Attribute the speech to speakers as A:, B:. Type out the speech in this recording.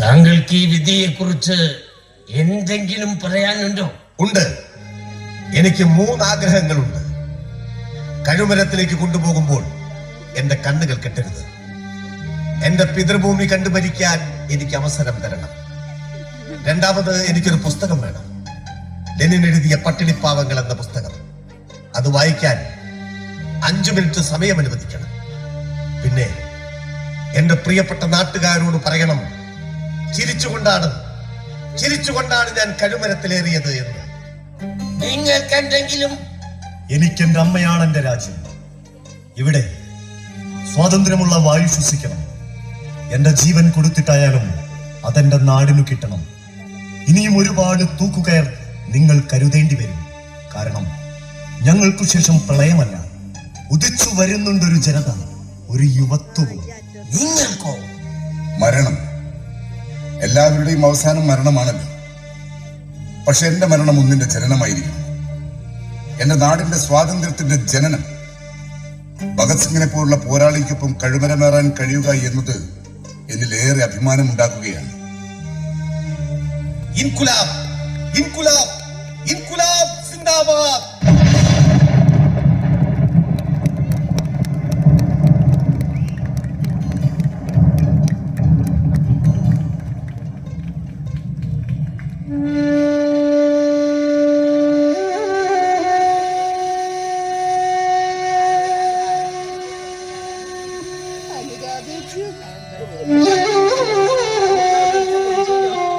A: താങ്കൾക്ക് ഈ വിധിയെക്കുറിച്ച് എന്തെങ്കിലും പറയാനുണ്ടോ?
B: ഉണ്ട്. എനിക്ക് മൂന്ന് ആഗ്രഹങ്ങളുണ്ട് കഴുമരത്തിലേക്ക് കൊണ്ടുപോകുമ്പോൾ എന്റെ കണ്ണുകൾ കെട്ടരുത്. എന്റെ പിതൃഭൂമി കണ്ടു ഭരിക്കാൻ എനിക്ക് അവസരം തരണം. രണ്ടാമത് എനിക്കൊരു പുസ്തകം വേണം. ലെനിൻ എഴുതിയ പട്ടിണിപ്പാവങ്ങൾ എന്ന പുസ്തകം. അത് വായിക്കാൻ അഞ്ചു മിനിറ്റ് സമയം അനുവദിക്കണം. പിന്നെ എന്റെ പ്രിയപ്പെട്ട നാട്ടുകാരോട് പറയണം ചിരിച്ചുകൊണ്ടാണ്. ചിരിച്ചുകൊണ്ടാണ് ഞാൻ കഴുമരത്തിലേറിയത് എന്ന്.
A: നിങ്ങൾക്കെന്തെങ്കിലും? എനിക്ക്
C: എനിക്കെന്റെ അമ്മയാണ് എന്റെ രാജ്യം. ഇവിടെ സ്വാതന്ത്ര്യമുള്ള വായു ശ്വസിക്കണം. എന്റെ ജീവൻ കൊടുത്തിട്ടായാലും അതെന്റെ നാടിനു കിട്ടണം. ഇനിയും ഒരുപാട് തൂക്കുകയർ നിങ്ങൾ കരുതേണ്ടി വരും. കാരണം ഞങ്ങൾക്കു ശേഷം പ്രളയമല്ല ഉദിച്ചു വരുന്നുണ്ടൊരു ജനത ഒരു യുവത്വവും.
A: നിങ്ങൾക്കോ
D: മരണം? എല്ലാവരുടെയും അവസാനം മരണമാണല്ലോ. പക്ഷെ എന്റെ മരണം ഒന്നിന്റെ ജനനമായിരിക്കും എന്റെ നാടിന്റെ സ്വാതന്ത്ര്യത്തിന്റെ ജനനം. ഭഗത് സിംഗിനെ പോലുള്ള പോരാളിക്കൊപ്പം കഴിമരമേറാൻ കഴിയുക എന്നത് എന്നിലേറെ അഭിമാനം ഉണ്ടാക്കുകയാണ്
B: inquilab inquilab inquilab Hadi gel de